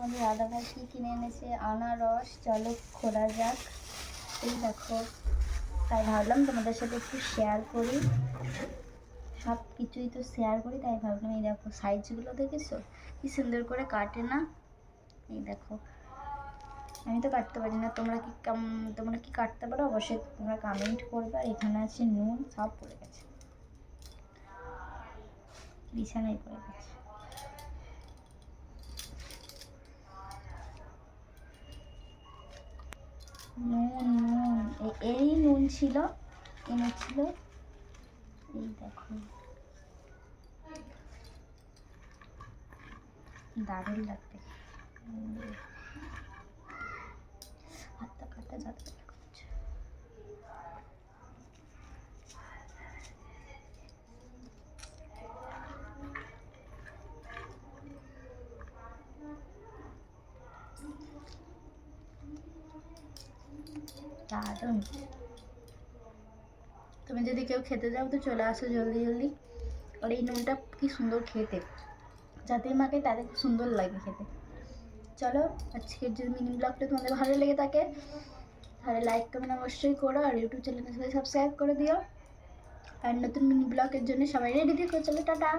তোমাদের দাদাভাই কী কিনে এনেছে, আনারস চলো খোলা যাক। এই দেখো, তাই ভাবলাম তোমাদের সাথে একটু শেয়ার করি। সব কিছুই তো শেয়ার করি, তাই ভাবলাম এই দেখো সাইজগুলো দেখেছ? কি সুন্দর করে কাটে না? এই দেখো। আমি তো কাটতে পারি না, তোমরা কি তোমরা কি কাটতে পারো? অবশ্যই তোমরা কমেন্ট করবে, আর এখানে আছে নুন, সব পড়ে গেছে। বিছানায় পড়ে গেছে। নুন নুন এই নুন ছিল এনেছিল এই দেখো। দারুণ লাগবে। হাতটা কাটা যাতে দারুণ তুমি যদি কেউ খেতে যাও তো চলে আসো জলদি জলদি। আর এই নুনটা কি সুন্দর খেতে। যাদের মাকে তাদের সুন্দর লাগে খেতে। চলো, আজকের যদি মিনি ব্লগটা তোমাদের ভালো লেগে থাকে, তাহলে লাইক কমেন্ট অবশ্যই করো আর ইউটিউব চ্যানেলের সাথে সাবস্ক্রাইব করে দিও। আর নতুন মিনি ব্লগের জন্য সবাই রেডি থেকো। চলো, টাটা।